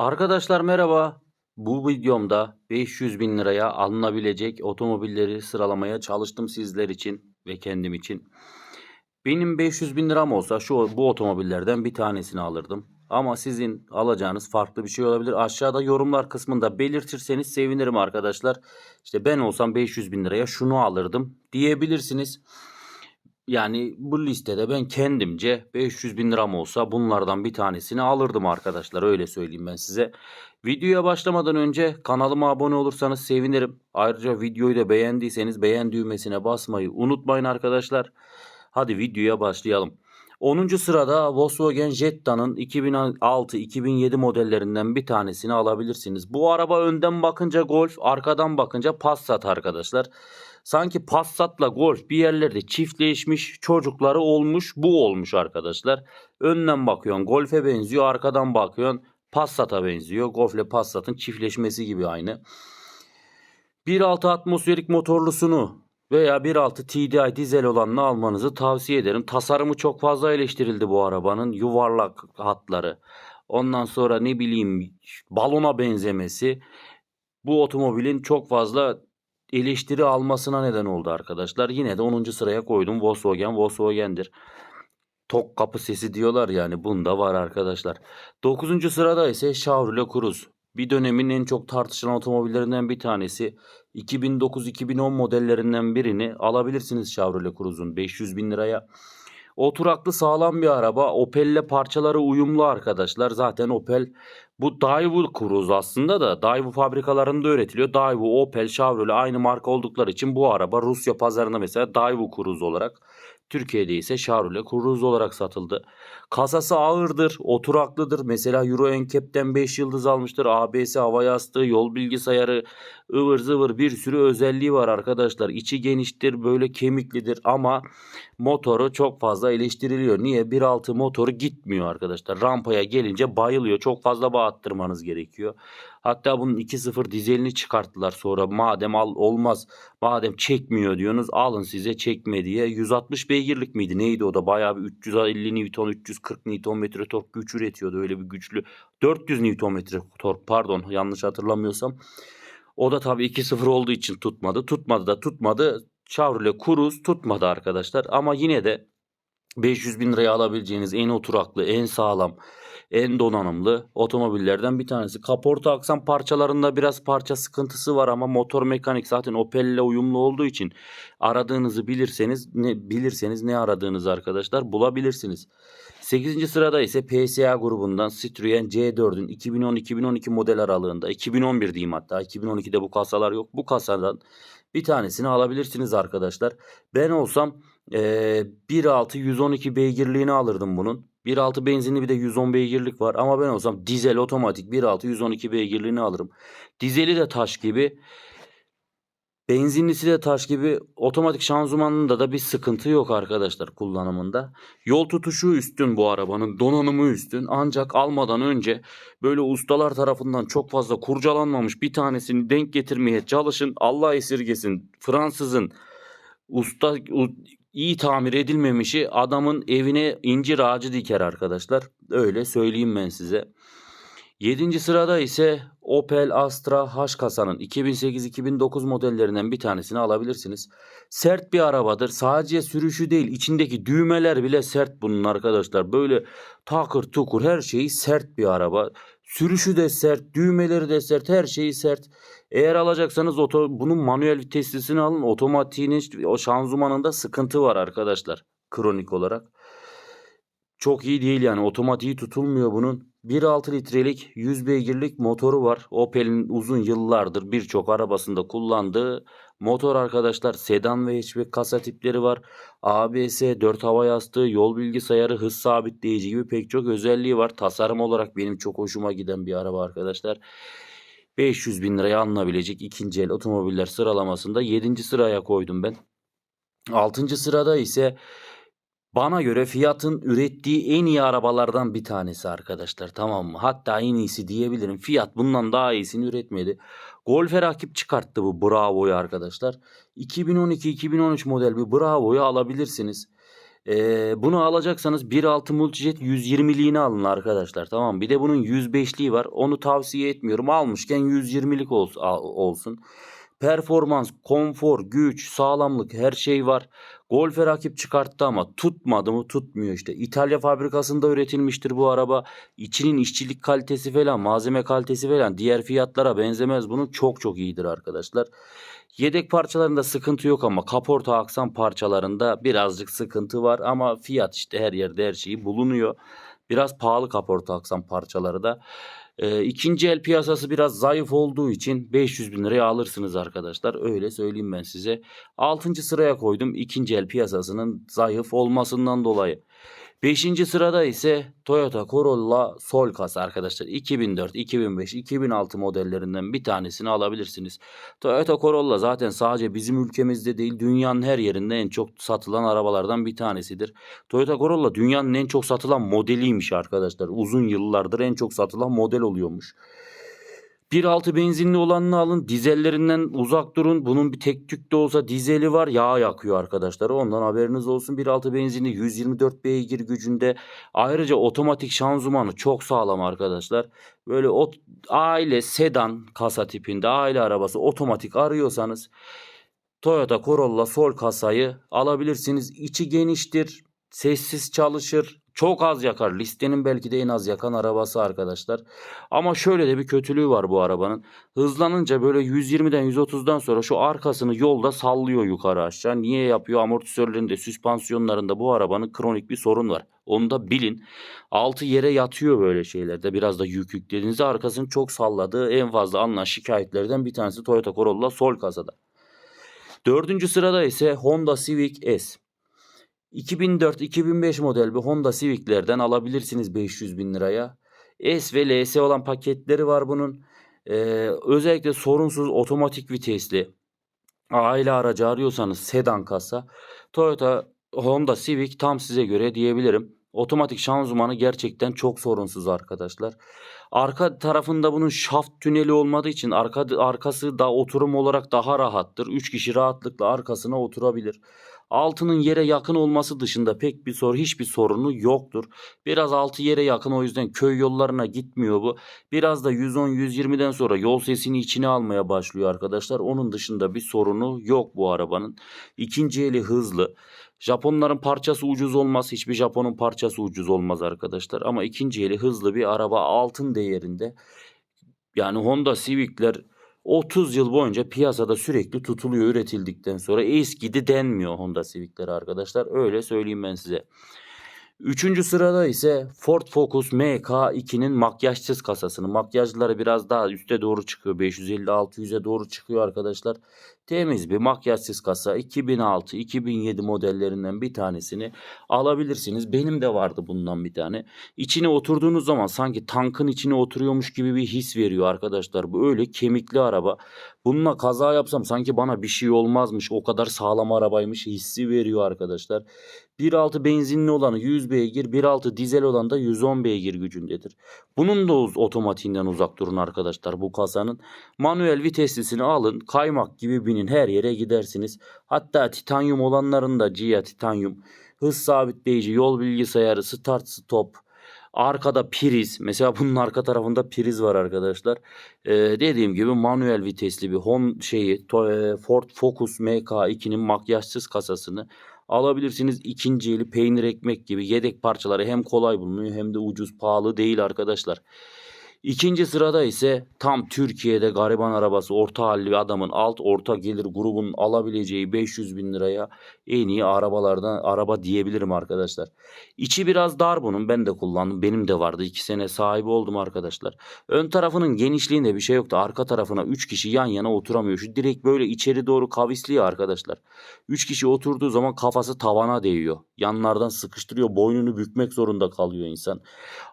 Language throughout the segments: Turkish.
Arkadaşlar merhaba. Bu videomda 500 bin liraya alınabilecek otomobilleri sıralamaya çalıştım sizler için ve kendim için. Benim 500 bin liram olsa şu bu otomobillerden bir tanesini alırdım. Ama sizin alacağınız farklı bir şey olabilir. Aşağıda yorumlar kısmında belirtirseniz sevinirim arkadaşlar. İşte ben olsam 500 bin liraya şunu alırdım diyebilirsiniz. Yani bu listede ben kendimce 500 bin liram olsa bunlardan bir tanesini alırdım arkadaşlar. Öyle söyleyeyim ben size. Videoya başlamadan önce kanalıma abone olursanız sevinirim. Ayrıca videoyu da beğendiyseniz beğen düğmesine basmayı unutmayın arkadaşlar. Hadi videoya başlayalım. 10. sırada Volkswagen Jetta'nın 2006-2007 modellerinden bir tanesini alabilirsiniz. Bu araba önden bakınca Golf, arkadan bakınca Passat arkadaşlar. Sanki Passat'la Golf bir yerlerde çiftleşmiş, çocukları olmuş, bu olmuş arkadaşlar. Önden bakıyorsun Golf'e benziyor, arkadan bakıyorsun Passat'a benziyor. Golf'le Passat'ın çiftleşmesi gibi aynı. 1.6 atmosferik motorlusunu veya 1.6 TDI dizel olanını almanızı tavsiye ederim. Tasarımı çok fazla eleştirildi bu arabanın. Yuvarlak hatları. Ondan sonra ne bileyim balona benzemesi bu otomobilin çok fazla eleştiri almasına neden oldu arkadaşlar. Yine de 10. sıraya koydum. Volkswagen Volkswagen'dir. Tok kapı sesi diyorlar yani bunda var arkadaşlar. 9. sırada ise Chevrolet Cruze. Bir dönemin en çok tartışılan otomobillerinden bir tanesi. 2009-2010 modellerinden birini alabilirsiniz Chevrolet Cruze'un 500 bin liraya. Oturaklı sağlam bir araba. Opel'le parçaları uyumlu arkadaşlar. Zaten Opel bu Daewoo Cruze aslında da Daewoo fabrikalarında üretiliyor. Daewoo, Opel, Chevrolet aynı marka oldukları için bu araba Rusya pazarında mesela Daewoo Cruze olarak Türkiye'de ise Chevrolet Cruze olarak satıldı. Kasası ağırdır, oturaklıdır. Mesela Euro NCAP'ten 5 yıldız almıştır. ABS, hava yastığı, yol bilgisayarı, ıvır zıvır bir sürü özelliği var arkadaşlar. İçi geniştir, böyle kemiklidir ama motoru çok fazla eleştiriliyor. Niye? 1.6 motoru gitmiyor arkadaşlar. Rampaya gelince bayılıyor. Çok fazla bağıttırmanız gerekiyor. Hatta bunun 2.0 dizelini çıkarttılar sonra. Madem al olmaz, madem çekmiyor diyorsunuz alın size çekme diye. 160 beygirlik miydi? Neydi o da? Bayağı bir 350 Newton, 340 Nm tork güç üretiyordu. Öyle bir güçlü. 400 Nm tork pardon yanlış hatırlamıyorsam. O da tabii 2.0 olduğu için tutmadı. Tutmadı da tutmadı. Chevrolet Cruze tutmadı arkadaşlar. Ama yine de 500 bin liraya alabileceğiniz en oturaklı, en sağlam, en donanımlı otomobillerden bir tanesi. Kaporta aksam parçalarında biraz parça sıkıntısı var ama motor mekanik zaten Opel ile uyumlu olduğu için aradığınızı bilirseniz ne bilirseniz ne aradığınızı arkadaşlar bulabilirsiniz. 8. sırada ise PSA grubundan Citroen C4'ün 2010-2012 model aralığında 2011 diyeyim hatta 2012'de bu kasalar yok. Bu kasadan bir tanesini alabilirsiniz arkadaşlar. Ben olsam ee, 1.6 112 beygirliğini alırdım bunun. 1.6 benzinli bir de 110 beygirlik var ama ben olsam dizel otomatik 1.6 112 beygirliğini alırım. Dizeli de taş gibi. Benzinlisi de taş gibi otomatik şanzımanında da bir sıkıntı yok arkadaşlar kullanımında. Yol tutuşu üstün bu arabanın donanımı üstün ancak almadan önce böyle ustalar tarafından çok fazla kurcalanmamış bir tanesini denk getirmeye çalışın. Allah esirgesin Fransızın usta iyi tamir edilmemişi adamın evine incir ağacı diker arkadaşlar. Öyle söyleyeyim ben size. 7. sırada ise Opel Astra H kasanın 2008-2009 modellerinden bir tanesini alabilirsiniz. Sert bir arabadır. Sadece sürüşü değil içindeki düğmeler bile sert bunun arkadaşlar. Böyle takır tukur her şeyi sert bir araba. Sürüşü de sert, düğmeleri de sert, her şeyi sert. Eğer alacaksanız oto, bunun manuel viteslisini alın. Otomatiğinin o şanzımanında sıkıntı var arkadaşlar kronik olarak. Çok iyi değil yani otomatiği tutulmuyor bunun. 1.6 litrelik 100 beygirlik motoru var. Opel'in uzun yıllardır birçok arabasında kullandığı motor arkadaşlar. Sedan ve hatchback kasa tipleri var. ABS, 4 hava yastığı, yol bilgisayarı, hız sabitleyici gibi pek çok özelliği var. Tasarım olarak benim çok hoşuma giden bir araba arkadaşlar. 500 bin liraya alınabilecek ikinci el otomobiller sıralamasında 7. sıraya koydum ben. 6. sırada ise bana göre Fiat'ın ürettiği en iyi arabalardan bir tanesi arkadaşlar tamam mı? Hatta en iyisi diyebilirim. Fiat bundan daha iyisini üretmedi. Golf'e rakip çıkarttı bu Bravo'yu arkadaşlar. 2012-2013 model bir Bravo'yu alabilirsiniz. Ee, bunu alacaksanız 1.6 Multijet 120'liğini alın arkadaşlar. Tamam? Bir de bunun 105'liği var. Onu tavsiye etmiyorum. Almışken 120'lik ol- al- olsun. Performans, konfor, güç, sağlamlık her şey var. Golf'e rakip çıkarttı ama tutmadı mı tutmuyor işte. İtalya fabrikasında üretilmiştir bu araba. İçinin işçilik kalitesi falan, malzeme kalitesi falan diğer fiyatlara benzemez. Bunun çok çok iyidir arkadaşlar. Yedek parçalarında sıkıntı yok ama kaporta aksam parçalarında birazcık sıkıntı var ama fiyat işte her yerde her şeyi bulunuyor. Biraz pahalı kaporta aksam parçaları da. Ee, ikinci el piyasası biraz zayıf olduğu için 500 bin liraya alırsınız arkadaşlar. Öyle söyleyeyim ben size. 6. sıraya koydum ikinci el piyasasının zayıf olmasından dolayı. 5. sırada ise Toyota Corolla Sol kasa arkadaşlar. 2004, 2005, 2006 modellerinden bir tanesini alabilirsiniz. Toyota Corolla zaten sadece bizim ülkemizde değil dünyanın her yerinde en çok satılan arabalardan bir tanesidir. Toyota Corolla dünyanın en çok satılan modeliymiş arkadaşlar. Uzun yıllardır en çok satılan model oluyormuş. 1.6 benzinli olanını alın. Dizellerinden uzak durun. Bunun bir tek tük de olsa dizeli var. Yağ yakıyor arkadaşlar. Ondan haberiniz olsun. 1.6 benzinli 124 beygir gücünde. Ayrıca otomatik şanzımanı çok sağlam arkadaşlar. Böyle ot aile sedan kasa tipinde aile arabası otomatik arıyorsanız Toyota Corolla Sol kasayı alabilirsiniz. İçi geniştir. Sessiz çalışır. Çok az yakar. Listenin belki de en az yakan arabası arkadaşlar. Ama şöyle de bir kötülüğü var bu arabanın. Hızlanınca böyle 120'den 130'dan sonra şu arkasını yolda sallıyor yukarı aşağı. Niye yapıyor? Amortisörlerinde, süspansiyonlarında bu arabanın kronik bir sorun var. Onu da bilin. Altı yere yatıyor böyle şeylerde. Biraz da yük yüklediğinizde arkasını çok salladığı en fazla alınan şikayetlerden bir tanesi Toyota Corolla Sol kasada. Dördüncü sırada ise Honda Civic S. 2004-2005 model bir Honda Civic'lerden alabilirsiniz 500 bin liraya. S ve LS olan paketleri var bunun. Ee, özellikle sorunsuz otomatik vitesli aile aracı arıyorsanız sedan kasa Toyota Honda Civic tam size göre diyebilirim. Otomatik şanzımanı gerçekten çok sorunsuz arkadaşlar. Arka tarafında bunun şaft tüneli olmadığı için arka, arkası da oturum olarak daha rahattır. 3 kişi rahatlıkla arkasına oturabilir. Altının yere yakın olması dışında pek bir soru hiçbir sorunu yoktur. Biraz altı yere yakın o yüzden köy yollarına gitmiyor bu. Biraz da 110-120'den sonra yol sesini içine almaya başlıyor arkadaşlar. Onun dışında bir sorunu yok bu arabanın. İkinci eli hızlı. Japonların parçası ucuz olmaz. Hiçbir Japonun parçası ucuz olmaz arkadaşlar. Ama ikinci eli hızlı bir araba altın değerinde. Yani Honda Civic'ler 30 yıl boyunca piyasada sürekli tutuluyor üretildikten sonra eskidi denmiyor Honda Civic'lere arkadaşlar. Öyle söyleyeyim ben size. Üçüncü sırada ise Ford Focus MK2'nin makyajsız kasasını. Makyajları biraz daha üste doğru çıkıyor. 550-600'e doğru çıkıyor arkadaşlar. Temiz bir makyajsız kasa. 2006-2007 modellerinden bir tanesini alabilirsiniz. Benim de vardı bundan bir tane. İçine oturduğunuz zaman sanki tankın içine oturuyormuş gibi bir his veriyor arkadaşlar. Bu öyle kemikli araba. Bununla kaza yapsam sanki bana bir şey olmazmış. O kadar sağlam arabaymış hissi veriyor arkadaşlar. 1.6 benzinli olanı 100 beygir, 1.6 dizel olan da 110 beygir gücündedir. Bunun da otomatiğinden uzak durun arkadaşlar bu kasanın. Manuel viteslisini alın, kaymak gibi binin her yere gidersiniz. Hatta titanyum olanların da Gia titanyum, hız sabitleyici, yol bilgisayarı, start stop, Arkada priz. Mesela bunun arka tarafında priz var arkadaşlar. Ee, dediğim gibi manuel vitesli bir Hon şeyi e, Ford Focus MK2'nin makyajsız kasasını alabilirsiniz. İkinci eli peynir ekmek gibi yedek parçaları hem kolay bulunuyor hem de ucuz pahalı değil arkadaşlar. İkinci sırada ise tam Türkiye'de gariban arabası orta halli adamın alt orta gelir grubunun alabileceği 500 bin liraya en iyi arabalardan araba diyebilirim arkadaşlar. İçi biraz dar bunun ben de kullandım benim de vardı 2 sene sahibi oldum arkadaşlar. Ön tarafının genişliğinde bir şey yoktu arka tarafına 3 kişi yan yana oturamıyor. Şu direkt böyle içeri doğru kavisliyor arkadaşlar. 3 kişi oturduğu zaman kafası tavana değiyor. Yanlardan sıkıştırıyor boynunu bükmek zorunda kalıyor insan.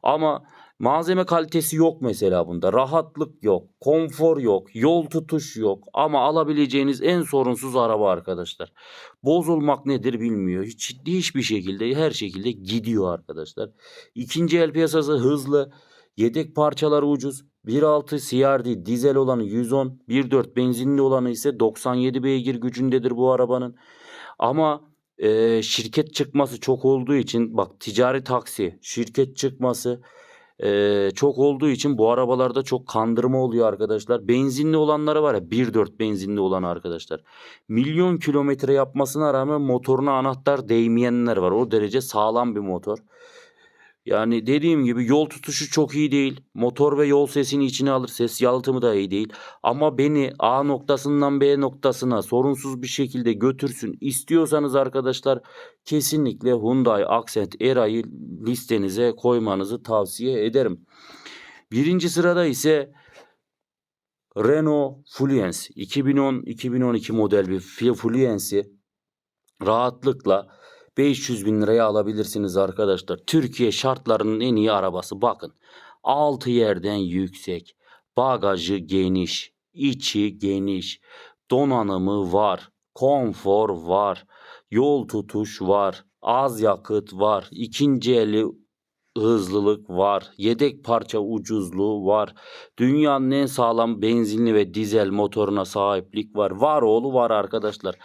Ama Malzeme kalitesi yok mesela bunda. Rahatlık yok, konfor yok, yol tutuş yok ama alabileceğiniz en sorunsuz araba arkadaşlar. Bozulmak nedir bilmiyor. Hiç, hiçbir şekilde her şekilde gidiyor arkadaşlar. İkinci el piyasası hızlı. Yedek parçaları ucuz. 1.6 CRD dizel olanı 110, 1.4 benzinli olanı ise 97 beygir gücündedir bu arabanın. Ama Ee, şirket çıkması çok olduğu için bak ticari taksi şirket çıkması ee, çok olduğu için bu arabalarda çok kandırma oluyor arkadaşlar. Benzinli olanları var ya 1.4 benzinli olan arkadaşlar. Milyon kilometre yapmasına rağmen motoruna anahtar değmeyenler var. O derece sağlam bir motor. Yani dediğim gibi yol tutuşu çok iyi değil. Motor ve yol sesini içine alır. Ses yalıtımı da iyi değil. Ama beni A noktasından B noktasına sorunsuz bir şekilde götürsün istiyorsanız arkadaşlar kesinlikle Hyundai Accent Era'yı listenize koymanızı tavsiye ederim. Birinci sırada ise Renault Fluence 2010-2012 model bir Fluence'i rahatlıkla 500 bin liraya alabilirsiniz arkadaşlar. Türkiye şartlarının en iyi arabası. Bakın altı yerden yüksek, bagajı geniş, içi geniş, donanımı var, konfor var, yol tutuş var, az yakıt var, ikinci eli hızlılık var, yedek parça ucuzluğu var, dünyanın en sağlam benzinli ve dizel motoruna sahiplik var. Var oğlu var arkadaşlar.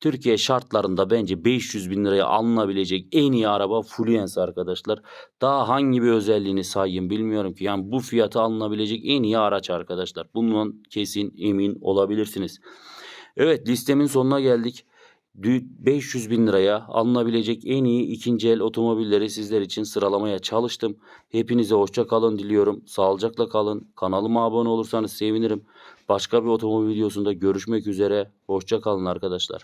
Türkiye şartlarında bence 500 bin liraya alınabilecek en iyi araba Fluence arkadaşlar. Daha hangi bir özelliğini sayayım bilmiyorum ki. Yani bu fiyata alınabilecek en iyi araç arkadaşlar. Bundan kesin emin olabilirsiniz. Evet listemin sonuna geldik. Dü- 500 bin liraya alınabilecek en iyi ikinci el otomobilleri sizler için sıralamaya çalıştım. Hepinize hoşça kalın diliyorum. Sağlıcakla kalın. Kanalıma abone olursanız sevinirim. Başka bir otomobil videosunda görüşmek üzere. Hoşça kalın arkadaşlar.